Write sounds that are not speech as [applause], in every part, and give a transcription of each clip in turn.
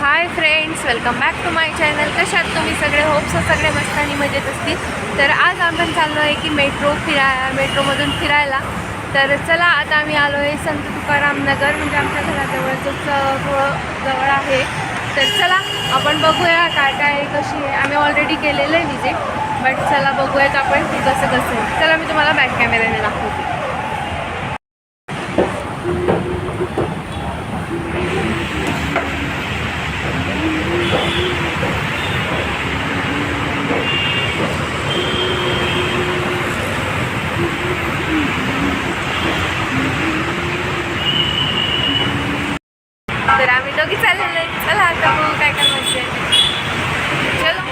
Hi friends welcome back to my channel. कशात तुम्ही सगळे? होप्स सगळे मस्त आणि मजेत असतील. तर आज आपण चाललो आहे की मेट्रो फिरा मेट्रोमधून फिरायला. तर चला आता आम्ही आलो आहे संत तुकाराम नगर म्हणजे आमच्या घराजवळ अं, जवळ आहे. तर चला आपण बघूया काय काय आहे कशी आहे. आम्ही ऑलरेडी केलेलं आहे विजिट बट चला बघूयात आपण की कसं कसं आहे. चला मी तुम्हाला बॅक कॅमेऱ्याने दाखवते तर आम्ही दोघी चाललेलो आहे चला आता बघू काय काय मजा आहे चलो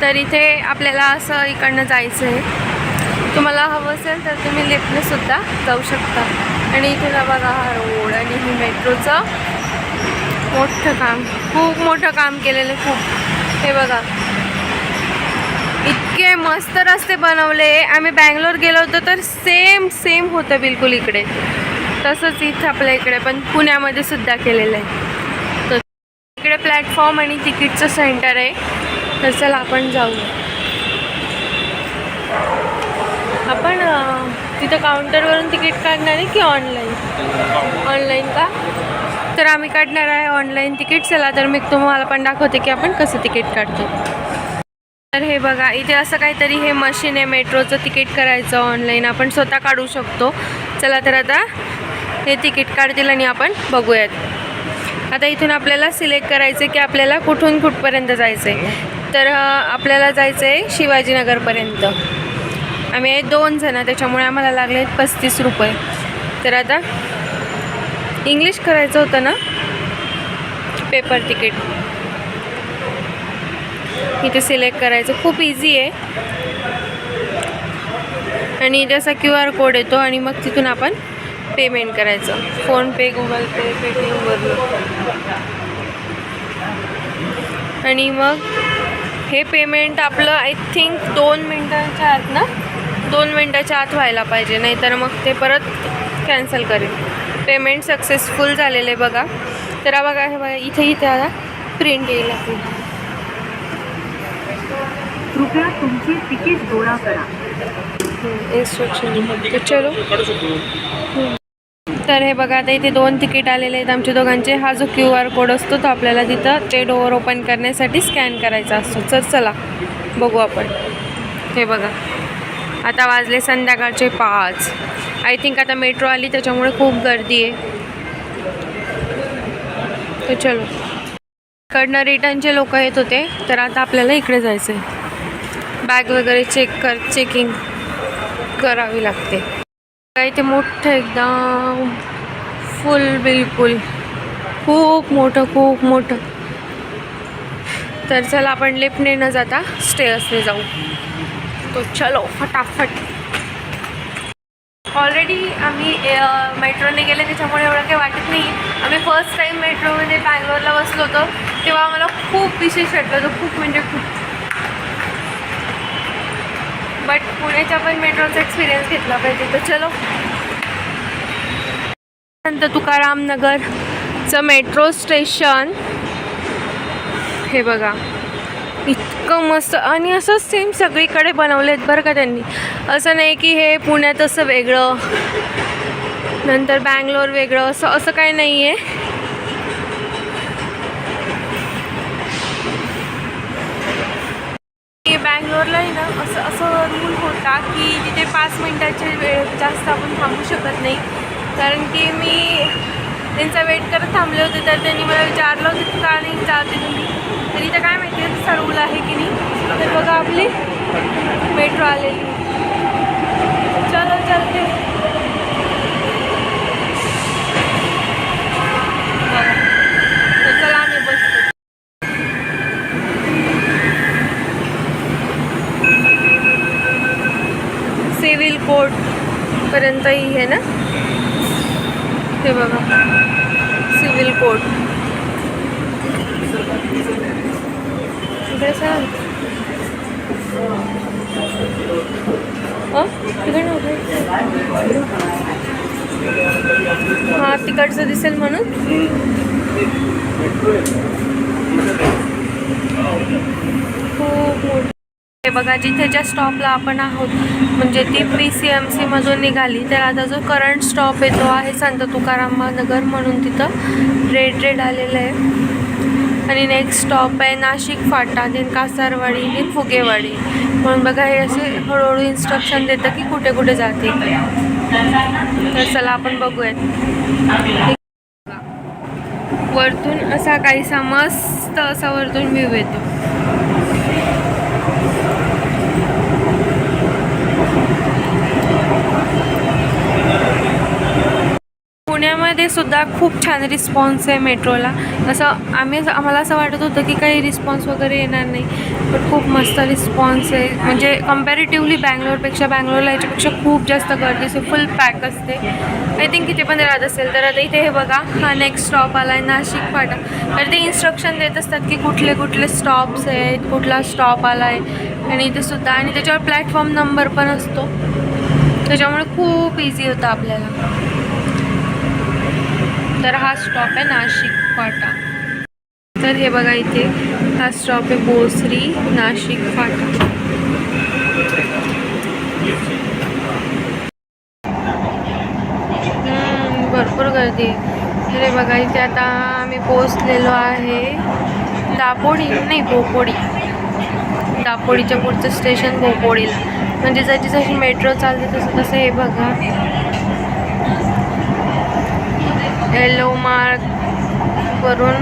तर इथे आपल्याला असं इकडनं जायचं आहे. तुम्हाला हवं असेल तर तुम्ही लिफ्टने सुद्धा जाऊ शकता. आणि इथे बघा हा रोड आणि ही मेट्रोचं मोठं काम. खूप मोठं काम केलेलं आहे खूप. हे बघा. इतके मस्त रस्ते बनवले. आम्ही बँगलोर गेलो होतो तर सेम सेम होतं बिलकुल इकडे. तसंच इथं आपल्या इकडे पण पुण्यामध्ये सुद्धा केलेलं आहे. तर इकडे प्लॅटफॉर्म आणि तिकीटचं सेंटर आहे. तर चला आपण जाऊ आपण तिथं काउंटरवरून तिकीट काढणार आहे की ऑनलाईन ऑनलाईन का? तर आम्ही काढणार आहे ऑनलाईन तिकीट चला तर मी तुम्हाला पण दाखवते की आपण कसं तिकीट काढतो. तर हे बघा इथे असं काहीतरी हे मशीन आहे मेट्रोचं तिकीट करायचं ऑनलाईन आपण स्वतः काढू शकतो. चला तर आता हे तिकीट काढतील आणि आपण बघूयात. आता इथून आपल्याला सिलेक्ट करायचं की आपल्याला कुठून कुठपर्यंत जायचं आहे तर आपल्याला जायचं आहे शिवाजीनगरपर्यंत. आम्ही आहे दोन जण त्याच्यामुळे आम्हाला लागले आहेत पस्तीस रुपये. तर आता इंग्लिश करायचं होतं ना? पेपर तिकीट इथे सिलेक्ट करायचं. खूप इझी आहे. आणि जसा क्यू आर कोड येतो आणि मग तिथून आपण पेमेंट करायचं. फोनपे गुगल पे पेटीएमवरून आणि मग हे पेमेंट आपलं आय थिंक दोन मिनटांच्या आत ना? दोन मिनटाच्या आत व्हायला पाहिजे नाहीतर मग ते परत कॅन्सल करेल. पेमेंट सक्सेसफुल झालेलं आहे बघा. तर हा बघा हे बघा इथे इथे आता प्रिंट येईल आपली. कृपया तुमचे तिकीट गोळा करा. इन्स्ट्रक्शन चलो. तर हे बघा आता इथे दोन तिकीट आलेले आहेत आमच्या दोघांचे. हा जो क्यू आर कोड असतो तो आपल्याला तिथं ते डोअर ओपन करण्यासाठी स्कॅन करायचा असतो. तर चला. बघू आपण. हे बघा. आता वाजले संध्याकाळचे पाच. आय थिंक आता मेट्रो आली त्याच्यामुळे खूप गर्दी आहे. तर चलो. इकडनं रिटर्नचे लोक येत होते तर आता आपल्याला इकडे जायचं आहे बॅग वगैरे चेक कर चेकिंग करावी लागते. काय ते मोठं एकदम फुल बिलकुल. खूप मोठं खूप मोठं. तर चला आपण लिफ्टने न जाता स्टेअर्सने जाऊ. तो चलो फटाफट. ऑलरेडी आम्ही मेट्रोने गेले त्याच्यामुळे एवढं काही वाटत नाही. आम्ही फर्स्ट टाईम मेट्रोमध्ये बँगलोरला बसलो होतो. तेव्हा आम्हाला खूप विशेष वाटलं होतं खूप म्हणजे खूप. बट पुण्याच्या पण मेट्रोचा एक्सपिरियन्स घेतला पाहिजे तर चलो. संत तुकाराम नगरचं मेट्रो स्टेशन हे बघा. इतकं मस्त. आणि असं सेम सगळीकडे बनवले आहेत बरं का त्यांनी. असं नाही की हे पुण्यात असं वेगळं नंतर बँगलोर वेगळं असं असं काही नाही आहे बँगलोरला बँगलोरलाही ना असं असं रूल होता की तिथे पाच मिनटाचे वेळ जास्त आपण थांबू शकत नाही. कारण की मी त्यांचा वेट करत थांबले होते तर त्यांनी मला विचारलं होतं का नाही जाते तुम्ही तर इथं काय माहिती आहे तसा आहे की नाही. तर बघा आपली मेट्रो आलेली चलो चलते बघा. तर चला आम्ही बसतो सिव्हिल कोर्ट पर्यंत ही आहे ना हे बघा सिव्हिल कोर्ट इकडे सर अ? तिकडनं उघड. हो? हा? तिकडचं दिसेल म्हणून. खूप मोठं. हे बघा जिथे ज्या स्टॉपला आपण आहोत म्हणजे ती पी सी एम सीमधून निघाली तर आता जो करंट स्टॉप आहे तो आहे संत तुकाराम नगर म्हणून तिथं रेड रेड आलेलं आहे. आणि नेक्स्ट स्टॉप आहे नाशिक फाटा दिन कासारवाडी दिन फुगेवाडी. म्हणून बघा हे असे हळूहळू इन्स्ट्रक्शन देतं की कुठे कुठे जाते. तर चला आपण बघूयात. वरतून असा काहीसा मस्त असा वरतून व्ह्यू येतो. पुण्यामध्ये सुद्धा खूप छान रिस्पॉन्स आहे मेट्रोला. असं आम्ही आम्हाला असं वाटत होतं की काही रिस्पॉन्स वगैरे येणार नाही. पण खूप मस्त रिस्पॉन्स आहे. म्हणजे कम्पॅरेटिव्हली बँगलोरपेक्षा बँगलोरला याच्यापेक्षा खूप जास्त गर्दी असते. फुल पॅक असते. आय थिंक इथे पण राहत असेल. तर आता इथे हे बघा. हा नेक्स्ट स्टॉप आला आहे नाशिक फाटा. तर ते इन्स्ट्रक्शन देत असतात की कुठले कुठले स्टॉप्स आहेत कुठला स्टॉप आला आहे आणि इथे सुद्धा. आणि त्याच्यावर प्लॅटफॉर्म नंबर पण असतो. त्याच्यामुळे खूप इझी होतं आपल्याला. तर हा स्टॉप आहे नाशिक फाटा. तर हे बघा इथे हा स्टॉप आहे बोसरी नाशिक फाटा. भरपूर गर्दी. आहे तर हे बघा इथे आता आम्ही पोचलेलो आहे दापोडी नाही बोपोडी दापोडीच्या पुढचं स्टेशन बोपोडीला म्हणजे जशी जशी मेट्रो चालते तसं तसं हे बघा. येलो मार्क करून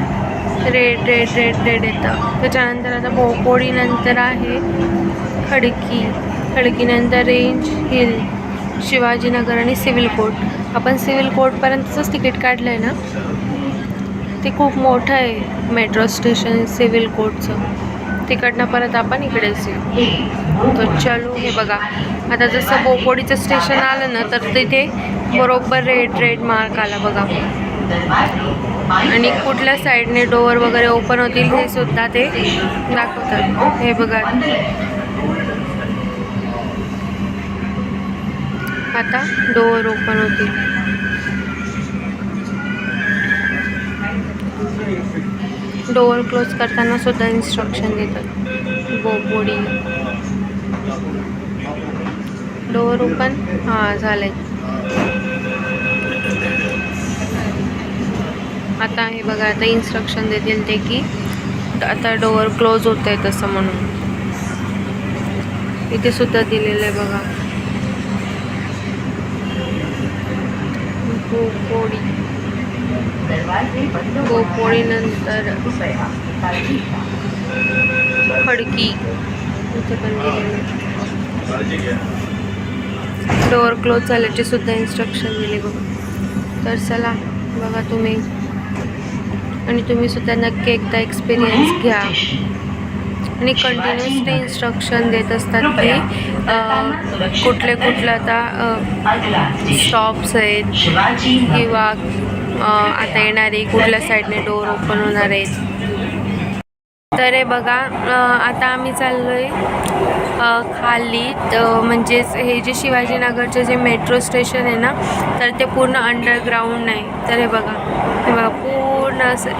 रेड रेड रेड रेड येतं. त्याच्यानंतर आता भोपोळीनंतर आहे खडकी. खडकीनंतर रेंज हिल शिवाजीनगर आणि सिव्हिल कोर्ट आपण सिव्हिल कोर्टपर्यंतच तिकीट काढलं आहे ना? ते खूप मोठं आहे मेट्रो स्टेशन सिव्हिल कोर्टचं तिकडनं परत आपण इकडेच येऊ तर चलो हे बघा. आता जसं बोपोडीचं स्टेशन आलं ना तर तिथे बरोबर रेड रेड मार्क आला बघा. आणि कुठल्या साईडने डोअर वगैरे ओपन होतील हे सुद्धा ते दाखवतात. हे बघा. आता डोअर ओपन होतील. डोअर क्लोज करताना सुद्धा इन्स्ट्रक्शन देतात. बोबोडी डोअर ओपन हां झालंय. आता हे बघा आता इन्स्ट्रक्शन देतील ते की आता डोअर क्लोज होत आहे तसं म्हणून. इथे सुद्धा दिलेलं आहे बघा. गोपोळी. गोपोळीनंतर खडकी. इथे पण दिलेलं आहे. डोअर क्लोज झाल्याचे सुद्धा इन्स्ट्रक्शन दिले बघा. तर चला बघा तुम्ही. आणि तुम्ही सुद्धा नक्की एकदा एक्सपिरियन्स घ्या. आणि कंटिन्युअस ते इन्स्ट्रक्शन देत असतात की कुठले कुठले आता स्टॉप्स आहेत. किंवा आता येणारे कुठल्या साईडने डोअर ओपन होणार आहेत. तर हे बघा आता आम्ही चाललो आहे खाली म्हणजेच हे जे शिवाजीनगरचे जे मेट्रो स्टेशन आहे ना तर ते पूर्ण अंडरग्राऊंड आहे तर हे बघा हे बघा पूर्ण असं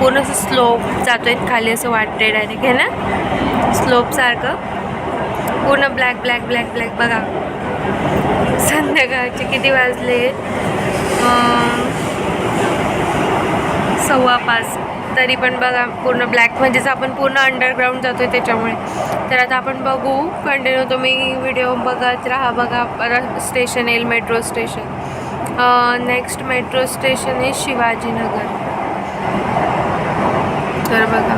पूर्ण असं स्लोप जातो आहे खाली असं वाटते डायरेक्ट आहे ना? स्लोपसारखं पूर्ण ब्लॅक ब्लॅक ब्लॅक ब्लॅक बघा. संध्याकाळचे किती वाजले? सव्वा पाच. तरी पण बघा पूर्ण ब्लॅक म्हणजेच आपण पूर्ण अंडरग्राऊंड जातो आहे त्याच्यामुळे. तर आता आपण बघू. कंटिन्यू तुम्ही व्हिडिओ बघत राहा. बघा परत स्टेशन येईल metro station. Next metro station आहे शिवाजीनगर. तर बघा.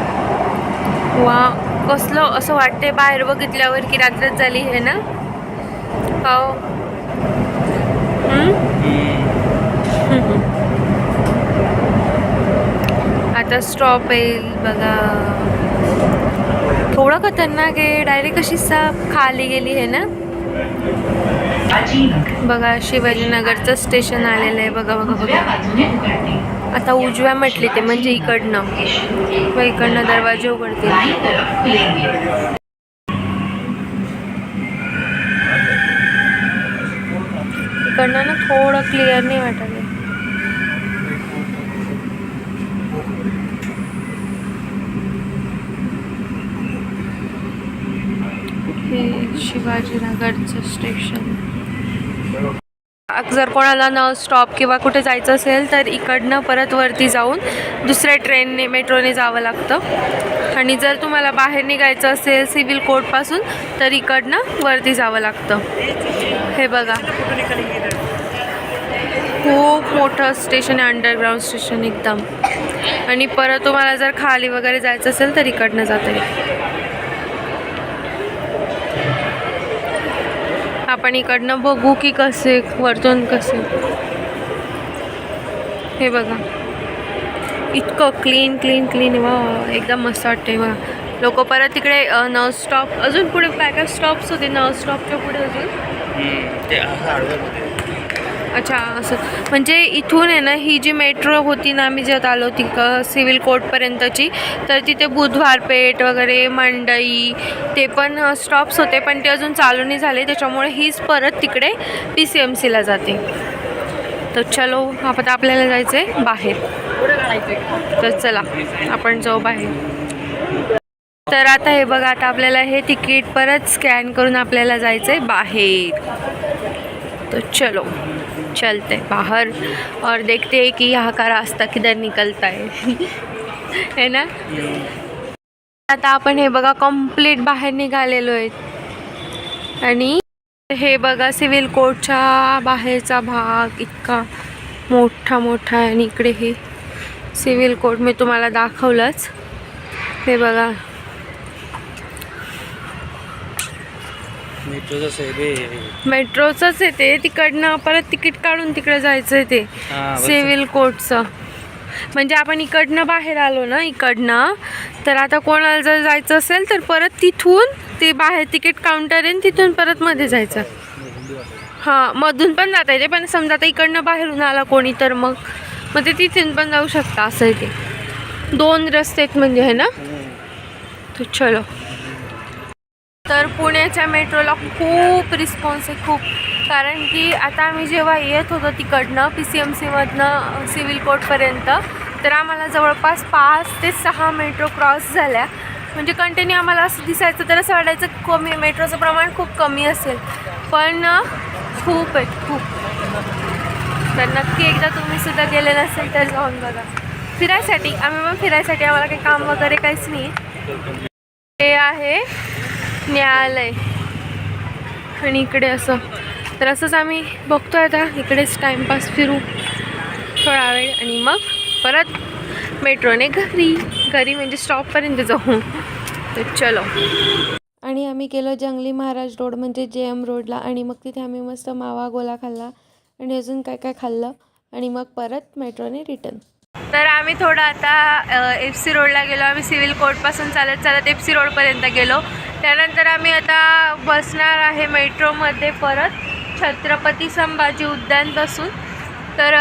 वा कसलं असं वाटते बाहेर बघितल्यावर की रात्रच झाली आहे ना? हो. [laughs] आता स्टॉप येईल बघा. थोडं खतरनाक आहे डायरेक्ट अशी साप खाली गेली आहे ना? बघा शिवाजीनगरचं स्टेशन आलेलं आहे. बघा बघा बघा. आता उजव्या म्हटली ते म्हणजे इकडनं. व इकडनं दरवाजे उघडतील. इकडनं ना थोडं क्लिअर नाही वाटत आहे हे शिवाजीनगरचं स्टेशन जर कोणाला न स्टॉप किंवा कुठे जायचं असेल तर इकडनं परत वरती जाऊन दुसऱ्या ट्रेनने मेट्रोने जावं लागतं. आणि जर तुम्हाला बाहेर निघायचं असेल सिव्हिल कोर्टपासून तर इकडनं वरती जावं लागतं. हे बघा. खूप मोठं स्टेशन आहे अंडरग्राऊंड स्टेशन एकदम. आणि परत तुम्हाला जर खाली वगैरे जायचं असेल तर इकडनं जाता येईल आपण इकडनं बघू की कसे वरतून कसे. हे बघा. इतकं क्लीन क्लीन क्लीन वा एकदम मस्त वाटते बघा लोक परत तिकडे नर्स स्टॉप अजून पुढे काय काय स्टॉप्स होते नर्स स्टॉपच्या पुढे अजून. ते अच्छा असं. म्हणजे इथून आहे ना ही जी मेट्रो होती ना आम्ही ज्यात आलो ती सिव्हिल कोर्टपर्यंतची तर तिथे बुधवार पेठ वगैरे मंडई ते पण स्टॉप्स होते पण ते अजून चालू नाही झाले. त्याच्यामुळे हीच परत तिकडे पी सी एम सीला जाते. तर चलो आपण आपल्याला जायचं आहे बाहेर. तर चला आपण जाऊ बाहेर. तर आता हे बघा आता आपल्याला हे तिकीट परत स्कॅन करून आपल्याला जायचं आहे बाहेर. तर चलो. चलते बाहर और देखते हैं कि यहाँ का रास्ता किधर निकलता है। [laughs] है ना? आता आपण हे बघा कंप्लीट बाहेर निघालेलो आहेत. आणि हे बघा सिव्हिल कोर्टच्या बाहेरचा भाग इतका मोठा मोठा आहे आणि इकडे हे सिव्हिल कोर्ट मी तुम्हाला दाखवलंच. हे बघा मेट्रोचं सेवे मेट्रोचंच आहे ते. तिकडनं परत तिकीट काढून तिकडे जायचं आहे ते. सिव्हिल कोर्टचं. म्हणजे आपण इकडनं बाहेर आलो ना इकडनं तर आता कोणाला जर जायचं असेल तर परत तिथून ते बाहेर तिकीट काउंटर आहे तिथून परत मध्ये जायचं. हां मधून पण जाता येते पण समजा आता इकडनं बाहेरून आला कोणी तर मग मग ते तिथून पण जाऊ शकता असं आहे ते. दोन रस्ते आहेत म्हणजे आहे ना? तो चलो. तर पुण्याच्या मेट्रोला खूप रिस्पॉन्स आहे खूप. कारण की आता आम्ही जेव्हा येत होतो तिकडनं पी सी एम सीमधनं सिव्हिल कोर्टपर्यंत तर आम्हाला जवळपास पाच ते सहा मेट्रो क्रॉस झाल्या. म्हणजे कंटिन्यू आम्हाला असं दिसायचं तर असं वाटायचं कमी मेट्रोचं प्रमाण खूप कमी असेल. पण खूप आहेत खूप. तर नक्की एकदा तुम्ही सुद्धा गेले नसेल तर जाऊन बघा. फिरायसाठी आम्ही पण फिरायसाठी आम्हाला काही काम वगैरे काहीच नाही. हे आहे न्यायालय. आणि इकडे असं. तर असंच आम्ही बघतोय आता. इकडेच टाईमपास फिरू थोडा वेळ आणि मग परत मेट्रोने घरी घरी म्हणजे स्टॉपपर्यंत जाऊ. तर चलो. आणि आम्ही गेलो जंगली महाराज रोड म्हणजे जे एम रोडला आणि मग तिथे आम्ही मस्त मावा गोला खाल्ला आणि अजून काय काय खाल्लं आणि मग परत मेट्रोने रिटर्न तर आम्ही थोडं आता एफ सी रोडला गेलो. आम्ही सिव्हिल कोर्टपासून चालत चालत एफ सी रोडपर्यंत गेलो. त्यानंतर आम्ही आता बसणार आहे मेट्रोमध्ये परत. छत्रपती संभाजी उद्यानपासून तर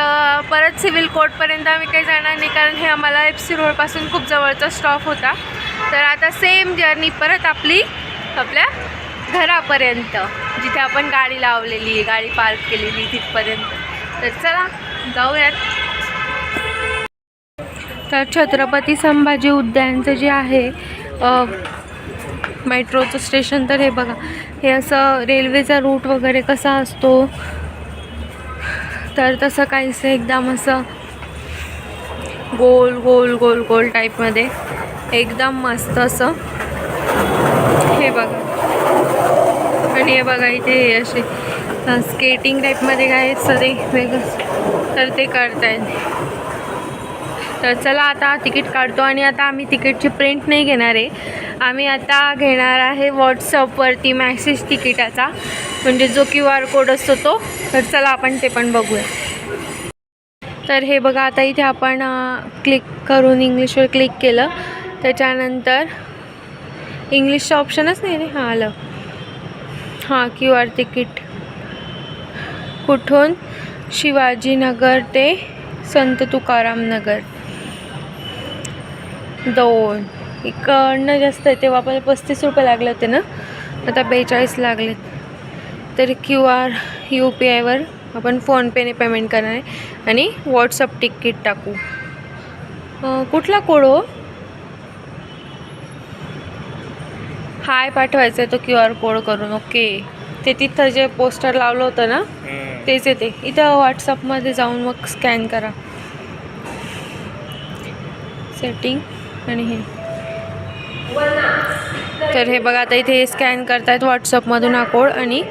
परत सिव्हिल कोर्टपर्यंत आम्ही काही जाणार नाही कारण हे आम्हाला एफ सी रोडपासून खूप जवळचा स्टॉप होता. तर आता सेम जर्नी परत आपली आपल्या घरापर्यंत जिथे आपण गाडी लावलेली आहे गाडी पार्क केलेली तिथपर्यंत. तर चला जाऊयात. तर छत्रपती संभाजी उद्यानचं जे आहे मेट्रोचं स्टेशन तर हे बघा. हे असं रेल्वेचा रूट वगैरे कसा असतो? तर तसं काहीसं एकदम असं गोल गोल गोल गोल टाईपमध्ये एकदम मस्त असं. हे बघा. आणि हे बघा इथे हे असे स्केटिंग टाईपमध्ये काय असतं वेगळं. तर ते करतायत. तर चला आता तिकीट काढतो आणि आता आम्ही तिकीटची प्रिंट नाही घेणार आहे. आम्ही आता घेणार आहे व्हॉट्सअपवरती मॅसेज तिकिटाचा. म्हणजे जो क्यू आर कोड असतो तो. तर चला आपण ते पण बघूया. तर हे बघा आता इथे आपण क्लिक करून इंग्लिशवर क्लिक केलं. त्याच्यानंतर इंग्लिशचं ऑप्शनच नाही रे. हां आलं. हां क्यू आर तिकीट. कुठून? शिवाजीनगर ते संत तुकाराम नगर. दोन. इकडनं जास्त आहे तेव्हा आपण पस्तीस रुपये लागले होते ना? आता बेचाळीस लागलेत तर क्यू आर यू पी आयवर आपण फोनपेने पेमेंट करणार आहे. आणि व्हॉट्सअप तिकीट टाकू. कुठला कोड हो? हाय पाठवायचा आहे तो क्यू आर कोड करून ओके. ते तिथं जे पोस्टर लावलं होतं ना? तेच येते इथं व्हॉट्सअपमध्ये जाऊन मग स्कॅन करा. सेटिंग आणि हे. तर हे बघा आता इथे स्कॅन करतायत व्हॉट्सअपमधून हा कोड आणि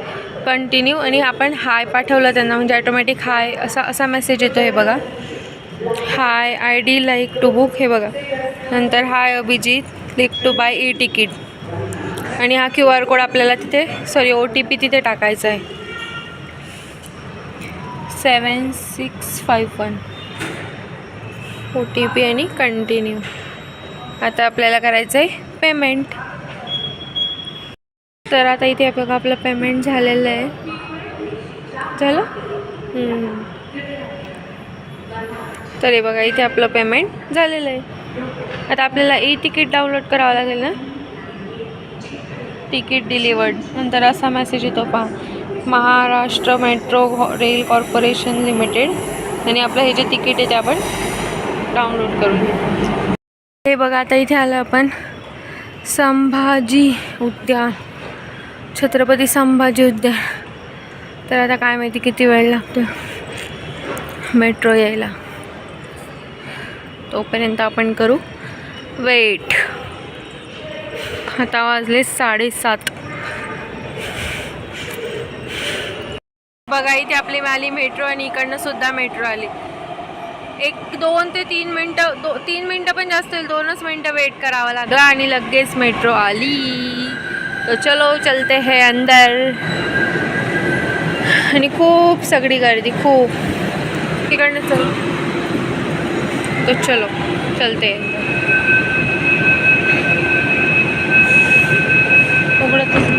कंटिन्यू आणि आपण हाय पाठवलं त्यांना म्हणजे ऑटोमॅटिक हाय असा असा मेसेज येतो हे बघा. Hi I'd like to book हे बघा. नंतर hi Abhijit click to buy e ticket आणि हा क्यू आर कोड आपल्याला तिथे सॉरी ओ टी पी तिथे टाकायचा आहे. Seven six five one O T P आणि कंटिन्यू आता आपल्याला करायचं आहे पेमेंट तर आता इथे बघा आपलं पेमेंट झालेलं आहे. झालं? तर हे बघा इथे आपलं पेमेंट झालेलं आहे. आता आपल्याला ई तिकीट डाउनलोड करावं लागेल ना? Ticket delivered. नंतर असा मेसेज येतो पहा. Maharashtra metro rail corporation limited. आणि आपलं हे जे तिकीट आहे ते आपण डाउनलोड करून घेऊ. हे बघा आता इथे आलं आपण. संभाजी उद्यान. छत्रपती संभाजी उद्यान. तर आता काय माहिती किती वेळ लागतो मेट्रो यायला. तोपर्यंत आपण करू. वेट. आता वाजले साडेसात. बघा इथे आपली आली मेट्रो आणि इकडनं सुद्धा मेट्रो आली. एक दोन ते तीन मिनटं दो तीन मिनटं पण जास्त होईल. दोनच मिनटं वेट करावं लागलं. आणि लगेच मेट्रो आली. तर चलो चलते हे अंदर. आणि खूप सगळी गर्दी खूप. तिकडनं चल. तर चलो चलते उघडत तर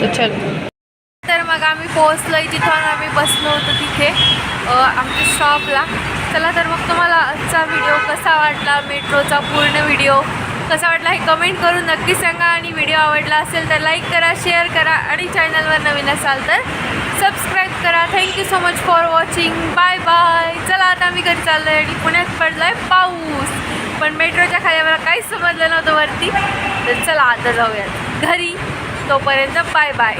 उघडतच चलो. आम्ही मग आम्ही पोहोचलोय जिथून आम्ही बसलो होतो तिथे आमच्या शॉपला चला तर मग तुम्हाला आजचा व्हिडिओ कसा वाटला मेट्रोचा पूर्ण व्हिडिओ कसा वाटला हे कमेंट करून नक्की सांगा आणि व्हिडिओ आवडला असेल तर लाईक करा शेअर करा आणि चॅनलवर नवीन असाल तर सबस्क्राईब करा. Thank you so much for watching bye bye चला आता आम्ही घरी चाललो आहे आणि पुण्यात पडला आहे पाऊस. पण मेट्रोच्या खाली मला काहीच समजलं नव्हतं वरती. तर चला आता जाऊयात. घरी. तोपर्यंत बाय बाय